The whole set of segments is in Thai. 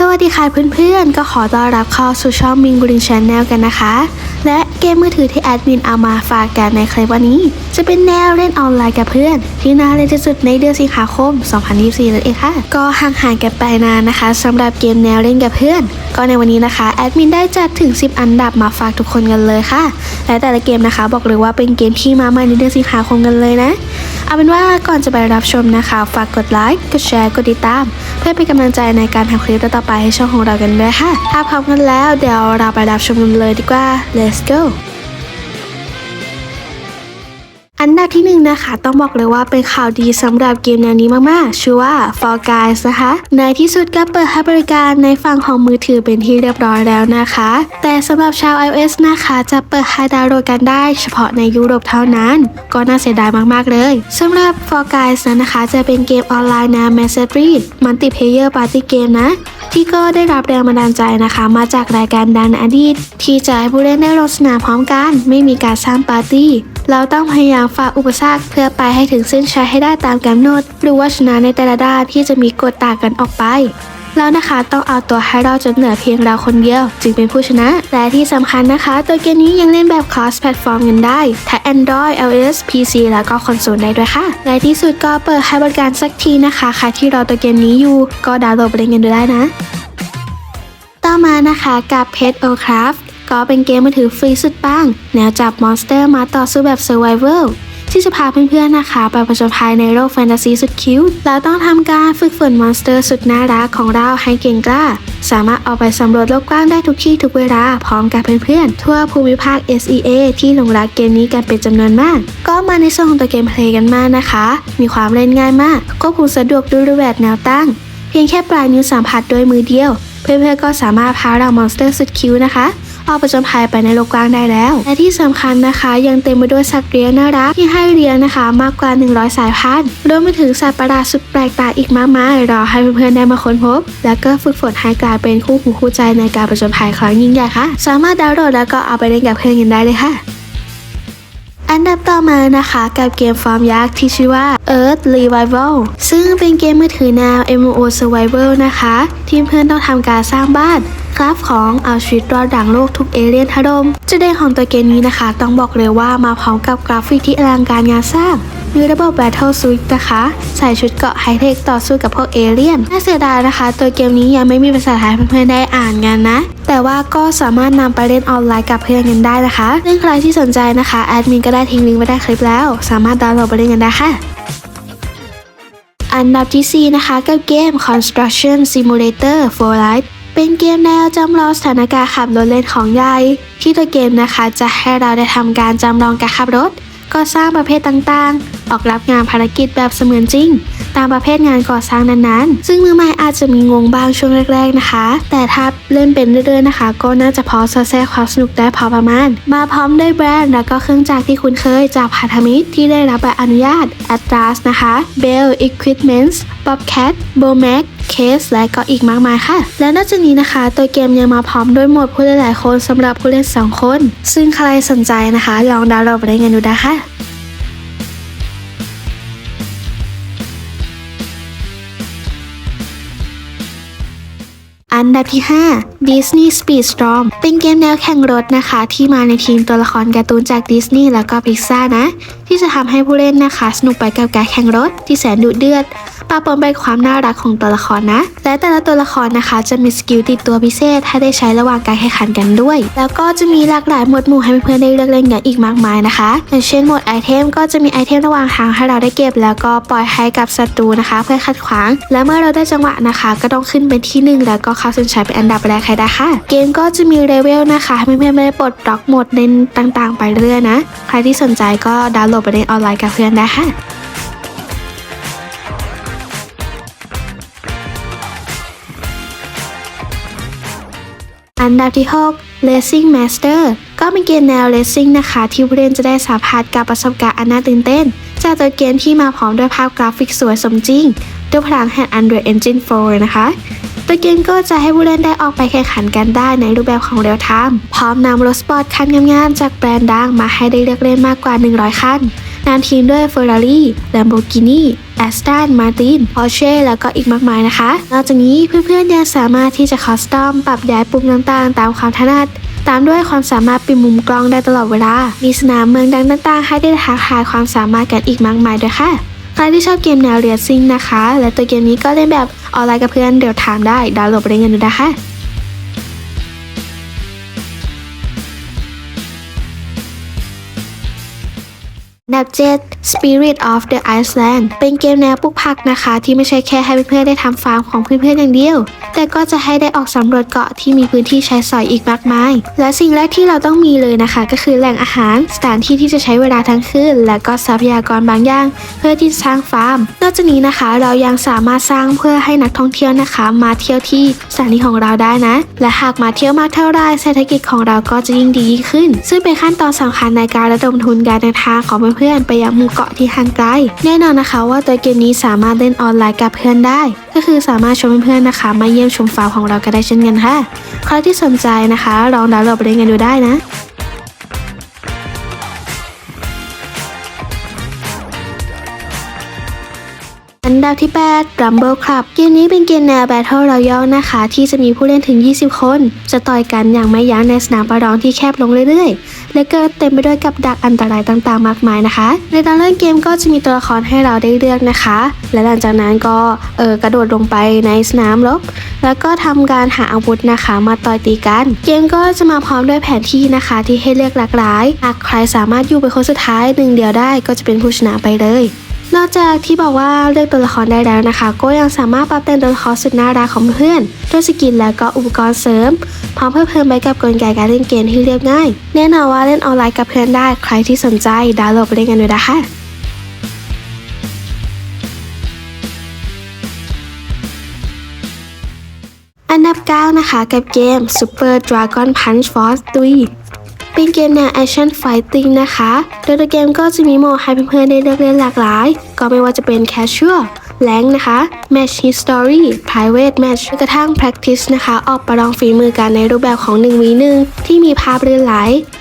สวัสดีค่ะเพื่อนๆ ก็ขอต้อนรับเข้าสู่ช่องมิงกุรินชาแนลกันนะคะ และเกมมือถือที่แอดมินเอามาฝากกันในคลิปวันนี้ จะเป็นแนวเล่นออนไลน์กับเพื่อน ที่น่าเล่นที่สุดในเดือนสิงหาคม 2024 นั่นเองค่ะ ก็ห่างหายกันไปนานนะคะสำหรับเกมแนวเล่นกับเพื่อน ก็ในวันนี้นะคะแอดมินได้จัดถึง 10 อันดับมาฝากทุกคนกันเลยค่ะ และแต่ละเกมนะคะ บอกเลยว่าเป็นเกมที่มาใหม่ในเดือนสิงหาคมกันเลยนะ เอาเป็นว่าก่อนจะไปรับชมนะคะ ฝากกดไลค์กดแชร์กดติดตาม เพื่อเป็นกำลังใจในการทำคลิปต่อไปให้ช่องของเรากันด้วยค่ะ ถ้าพร้อมกันแล้วเดี๋ยวเราไปรับชมกันเลยดีกว่า let's go อันดับที่หนึ่งนะคะ ต้องบอกเลยว่าเป็นข่าวดีสำหรับเกมแนวนี้มากๆ ชื่อว่า Fall Guys นะคะ ในที่สุดก็เปิดให้บริการในฝั่งของมือถือเป็นที่เรียบร้อยแล้วนะคะ แต่สำหรับชาว iOS นะคะ จะเปิดให้ดาวน์โหลดกันได้เฉพาะในยุโรปเท่านั้น ก็น่าเสียดายมากๆเลยสำหรับ Fall Guys นั้นนะคะ จะเป็นเกมออนไลน์แนว Master Read Multiplayer Party Game นะ ที่ก็ได้รับแรงบันดาลใจนะคะ มาจากรายการดังในอดีตที่จะให้ผู้เล่นได้ลงสนามพร้อมกัน ไม่มีการสร้างปาร์ตี้เราต้องพยายามฝ่าอุปสรรคเพื่อไปให้ถึงเส้นชัยให้ได้ตามกำหนดหรือว่าชนะในแต่ละด้านที่จะมีกฎต่างกันออกไป แล้วนะคะต้องเอาตัวให้รอดจนเหลือเพียงเราคนเดียว จึงเป็นผู้ชนะ และที่สำคัญนะคะ ตัวเกมนี้ยังเล่นแบบ cross platform กันได้ทั้ง Android iOS PC แล้วก็คอนโซลได้ด้วยค่ะและที่สุดก็เปิดให้บริการสักทีนะคะใครที่รอตัวเกมนี้อยู่ก็ดาวน์โหลดไปเล่นกันดูได้นะ ต่อมานะคะกับ Pet o Craft ก็เป็นเกมมือถือฟรีสุดปังแนวจับมอนสเตอร์มาต่อสู้แบบ Survival ที่จะพาเพื่อนๆนะคะ ไปผจญภัยในโลกแฟนตาซีสุดคิ้วเราต้องทำการฝึกฝนมอนสเตอร์สุดน่ารักของเราให้เก่งกล้า สามารถออกไปสำรวจโลกกว้างได้ทุกที่ทุกเวลา พร้อมกับเพื่อนๆ ทั่วภูมิภาค SEA ที่หลงรักเกมนี้กันเป็นจำนวนมาก ก็มาในส่วนของตัวเกมเพลย์กันมากนะคะ มีความเล่นง่ายมากควบคุมสะดวกด้วยรูปแบบแนวตั้ง เพียงแค่ปลายนิ้วสัมผัสด้วยมือเดียว เพื่อนๆก็สามารถพาเรามอนสเตอร์สุดคิ้วนะคะ ออกประจนภัยไปในโลกกว้างได้แล้ว และที่สำคัญนะคะ ยังเต็มไปด้วยสัตว์เลี้ยงน่ารักที่ให้เลี้ยงนะคะ มากกว่า 100 สายพันธุ์รวมไปถึงสัตว์ประหลาดสุดแปลกตาอีกมากมายรอให้เพื่อนๆได้มาค้นพบ และก็ฝึกฝนให้กลายเป็นคู่หูคู่ใจในการประจนภัยครั้งยิ่งใหญ่ค่ะ สามารถดาวน์โหลดแล้วก็เอาไปเล่นกับเพื่อนกันได้เลยค่ะอันดับต่อมานะคะกับเกมฟอร์มยักษ์ที่ชื่อว่า Earth Revival ซึ่งเป็นเกมมือถือแนว MMO Survival นะคะ ที่เพื่อนต้องทำการสร้างบ้าน คราฟของเอาชีวิตรอดดังโลกทุกเอเลี่ยนถล่มจุดเด่นของตัวเกมนี้นะคะ ต้องบอกเลยว่ามาพร้อมกับกราฟิกที่อลังการงานสร้างมีระบบ Battle Suite นะคะ ใส่ชุดเกราะไฮเทคต่อสู้กับพวกเอเลี่ยนน่าเสียดายนะคะ ตัวเกมนี้ยังไม่มีภาษาไทยเพื่อนๆได้อ่านกันนะ แต่ว่าก็สามารถนำไปเล่นออนไลน์กับเพื่อนกันได้นะคะซึ่งใครที่สนใจนะคะแอดมินก็ได้ทิ้งลิงก์ไว้ใต้คลิปแล้ว สามารถดาวน์โหลดไปเล่นกันได้ค่ะอันดับที่ 4 นะคะกับเกม Construction Simulator for Life เป็นเกมแนวจำลองสถานการณ์ขับรถเล่นของยายที่ตัวเกมนะคะจะให้เราได้ทำการจำลองการขับรถก่อสร้างประเภทต่างๆ ออกรับงานภารกิจแบบเสมือนจริง ตามประเภทงานก่อสร้างนั้นๆ ซึ่งมือใหม่อาจจะมีงงบ้างช่วงแรก ๆนะคะ แต่ถ้าเล่นเป็นเรื่อยๆนะคะ ก็น่าจะพอสอแทรกความสนุกได้พอประมาณ มาพร้อมด้วยแบรนด์แล้วก็เครื่องจักรที่คุ้นเคยจากพันธมิตรที่ได้รับใบอนุญาต Atlas นะคะ Bell Equipments Bobcat Bomac Case และก็อีกมากมายค่ะ และนอกจากนี้นะคะ ตัวเกมยังมาพร้อมด้วยโหมดผู้เล่นหลายคนสำหรับผู้เล่น 2 คน ซึ่งใครสนใจนะคะ ลองดาวน์โหลดไปเล่นกันดูได้ค่ะ นดับที่ 5 Disney Speedstorm เป็นเกมแนวแข่งรถนะคะ ที่มาในทีมตัวละครการ์ตูนจากดิสนีย์แล้วก็พิกซ่านะ ที่จะทำให้ผู้เล่นนะคะ สนุกไปกับการแข่งรถที่แสนดุเดือดปะปนไปกับความน่ารักของตัวละครนะ และแต่ละตัวละครนะคะ จะมีสกิลติดตัวพิเศษให้ได้ใช้ระหว่างการแข่งขันกันด้วย แล้วก็จะมีหลากหลายหมวดหมู่ให้เพื่อนๆได้เลือกเล่นกันอีกมากมายนะคะ อย่างเช่นหมวดไอเทมก็จะมีไอเทมระหว่างทางให้เราได้เก็บ แล้วก็ปล่อยให้กับศัตรูนะคะ เพื่อขัดขวาง และเมื่อเราได้จังหวะนะคะ ก็ต้องขึ้นเป็นที่หนึ่งแล้วก็เข้าเส้นชัยเป็นอันดับแรกให้ได้ค่ะ เกมก็จะมีเลเวลนะคะให้เพื่อนๆไม่ได้ปลดล็อกหมดเน้นต่างๆ ไปเรื่อยนะ ใครที่สนใจก็ดาวน์โหลดไปเล่นออนไลน์กับเพื่อนได้ค่ะอันดับที่ 6 Racing Master ก็เป็นเกมแนว Racing นะคะ ที่ผู้เล่นจะได้สัมผัสกับประสบการณ์อันน่าตื่นเต้น จากตัวเกมที่มาพร้อมด้วยภาพกราฟิกสวยสมจริง ด้วยพลังแห่ง Unreal Engine 4 นะคะ ตัวเกมก็จะให้ผู้เล่นได้ออกไปแข่งขันกันได้ในรูปแบบของเรียลไทม์พร้อมนำรถสปอร์ตคันงามๆจากแบรนด์ดังมาให้ได้เลือกเล่นมากกว่า 100 คันนำทีมด้วย Ferrari Lamborghini แอสตันมาตินพอเช่แล้วก็อีกมากมายนะคะ นอกจากนี้เพื่อนๆยังสามารถที่จะคอสตอมปรับย้ายปุ่มต่างๆ ตามความถนัดตามด้วยความสามารถปิดมุมกล้องได้ตลอดเวลา มีสนามเมืองดังต่างๆ ให้ได้ท้าทายความสามารถกันอีกมากมายด้วยค่ะ ครที่ชอบเกมแนวเรียซิ่งนะคะ และตัวเกมนี้ก็เล่นแบบออนไลน์กับเพื่อนเดี๋ยวถามได้ดาวน์โหลดไปเล่นกันดูนะคะ อันดับ7 Spirit of the Iceland เป็นเกมแนวปลูกผักนะคะ ที่ไม่ใช่แค่ให้เพื่อนๆได้ทำฟาร์มของเพื่อนๆอย่างเดียว แต่ก็จะให้ได้ออกสำรวจเกาะที่มีพื้นที่ใช้สอยอีกมากมาย และสิ่งแรกที่เราต้องมีเลยนะคะ ก็คือแหล่งอาหาร สถานที่ที่จะใช้เวลาทั้งคืน และก็ทรัพยากรบางอย่าง เพื่อที่จะสร้างฟาร์ม นอกจากนี้นะคะเรายังสามารถสร้างเพื่อให้นักท่องเที่ยวนะคะ มาเที่ยวที่สถานที่ของเราได้นะ และหากมาเที่ยวมากเท่าไรเศรษฐกิจของเราก็จะยิ่งดียิ่งขึ้น ซึ่งเป็นขั้นตอนสำคัญในการระดมทุนการเดินทางของเพื่อนพื่อนไปยังหมู่เกาะที่ห่างไกล แน่นอนนะคะว่าตัวเกมนี้สามารถเล่นออนไลน์กับเพื่อนได้ ก็คือสามารถชวนเพื่อนๆนะคะ มาเยี่ยมชมฟาร์มของเราก็ได้เช่นกันค่ะ ใครที่สนใจนะคะ ลองดาวน์โหลดไปเล่นกันดูได้นะ อันดับที่ 8 Rumble Club เกมนี้เป็นเกมแนว Battle Royale นะคะ ที่จะมีผู้เล่นถึง 20 คน จะต่อยกันอย่างไม่ยั้งในสนามประลองที่แคบลงเรื่อยๆ และก็เต็มไปด้วยกับดักอันตรายต่างๆ มากมายนะคะ ในตอนเล่นเกมก็จะมีตัวละครให้เราได้เลือกนะคะ และหลังจากนั้นก็เออกระโดดลงไปในสนามรบแล้วก็ทำการหาอาวุธนะคะมาต่อยตีกัน เกมก็จะมาพร้อมด้วยแผนที่นะคะ ที่ให้เลือกหลากหลายหากใครสามารถอยู่เป็นคนสุดท้ายหนึ่งเดียวได้ก็จะเป็นผู้ชนะไปเลย นอกจากที่บอกว่าเลือกตัวละครได้แล้วนะคะ ก็ยังสามารถปรับแต่งตัวละครสุดน่ารักของเพื่อนด้วยสกินและก็อุปกรณ์เสริมพร้อมเพิ่มเพิ่มไปกับกลไกการเล่นเกมที่เรียบง่าย แน่นอนว่าเล่นออนไลน์กับเพื่อนได้ใครที่สนใจดาวน์โหลดไปเล่นกันด้วยนะคะอันดับ 9 นะคะ กับเกม Super Dragon Punch Force 3 เป็นเกมแนวแอคชั่นไฟติ้งนะคะ โดยตัวเกมก็จะมีโหมดให้เพื่อนๆได้เลือกเล่นหลากหลาย ก็ไม่ว่าจะเป็น Casual แลงนะคะ Match History Private Match กระทั่ง Practice นะคะ ออกประลองฝีมือกันในรูปแบบของ 1v1 ที่มีภาพลื่นไหล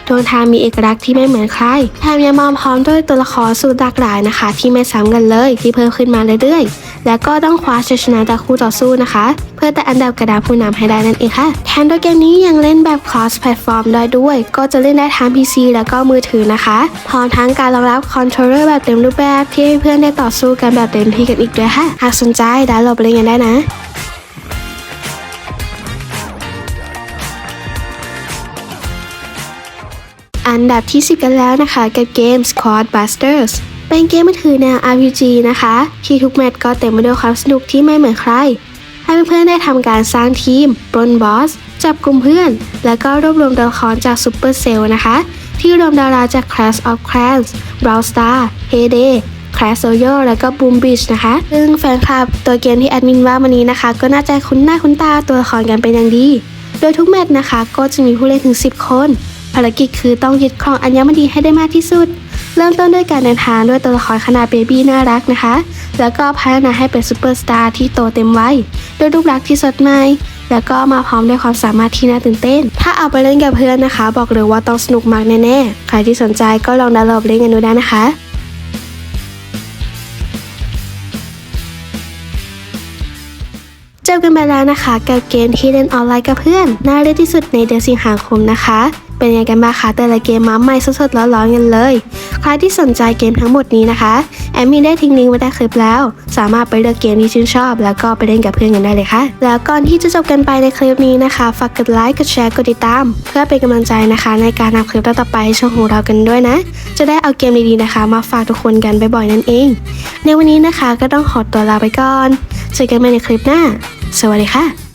โดนทางมีเอกลักษณ์ที่ไม่เหมือนใครแถมยังมาพร้อมด้วยตัวละครสูตรหลากหลายนะคะ ที่ไม่ซ้ำกันเลยที่เพิ่มขึ้นมาเรื่อยๆ และก็ต้องคว้าชัยชนะจากคู่ต่อสู้นะคะ เพื่อแต่อันดับกระดาษผู้นำให้ได้นั่นเองค่ะแถมตัวเกมนี้ยังเล่นแบบ cross platform ได้ด้วย ก็จะเล่นได้ทั้ง PC แล้วก็มือถือนะคะพร้อมทั้งการรองรับคอนโทรลเลอร์แบบเต็มรูปแบบที่ให้เพื่อนได้ต่อสู้กันแบบเต็มที่กันอีกด้วยค่ะหากสนใจดาวน์โหลดไปเล่นกันได้นะ อันดับที่ 10 กันแล้วนะคะ กับเกม Squad Busters เป็นเกมมือถือแนว RPG นะคะ ที่ทุกแมตช์ก็เต็มไปด้วยความสนุกที่ไม่เหมือนใคร ให้เพื่อนๆได้ทำการสร้างทีมปล้นบอส จับกลุ่มเพื่อน แล้วก็รวบรวมตัวละครจาก Super Cell นะคะ ที่รวมดาราจาก Clash of Clans Brawl Star Heyday Clash Royale แล้วก็ Boom Beach นะคะ ซึ่งแฟนคลับตัวเกมที่แอดมินว่าวันนี้นะคะ ก็น่าจะคุ้นหน้าคุ้นตาตัวละครกันเป็นอย่างดี โดยทุกแมตช์นะคะ ก็จะมีผู้เล่นถึง 10 คน ภารกิจคือต้องยึดครองอัญมณีให้ได้มากที่สุด เริ่มต้นด้วยการเดินทางด้วยตัวละครขนาดเบบี้น่ารักนะคะ แล้วก็พัฒนาให้เป็นซูเปอร์สตาร์ที่โตเต็มวัยด้วยรูปลักษณ์ที่สดใหม่แล้วก็มาพร้อมด้วยความสามารถที่น่าตื่นเต้น ถ้าเอาไปเล่นกับเพื่อนนะคะ บอกเลยว่าต้องสนุกมากแน่ๆ ใครที่สนใจก็ลองดาวน์โหลดเล่นกันดูได้นะคะเจอกันไปแล้วนะคะ กับเกมที่เล่นออนไลน์กับเพื่อน น่าเล่นที่สุดในเดือนสิงหาคมนะคะ เป็นยังไงกันบ้างคะแต่ละเกมมาใหม่สดๆร้อนๆกันเลย ใครที่สนใจเกมทั้งหมดนี้นะคะ แอมมี่ได้ทิ้งลิงก์ไว้ใต้คลิปแล้ว สามารถไปเลือกเกมที่ชื่นชอบ แล้วก็ไปเล่นกับเพื่อนกันได้เลยค่ะ แล้วก่อนที่จะจบกันไปในคลิปนี้นะคะ ฝากกดไลค์ กดแชร์ กดติดตาม เพื่อเป็นกำลังใจนะคะ ในการนำคลิปต่อไปช่องของเรากันด้วยนะ จะได้เอาเกมดีๆนะคะ มาฝากทุกคนกันบ่อยๆนั่นเอง ในวันนี้นะคะก็ต้องขอตัวลาไปก่อน เจอกันใหม่ในคลิปหน้า สวัสดีค่ะ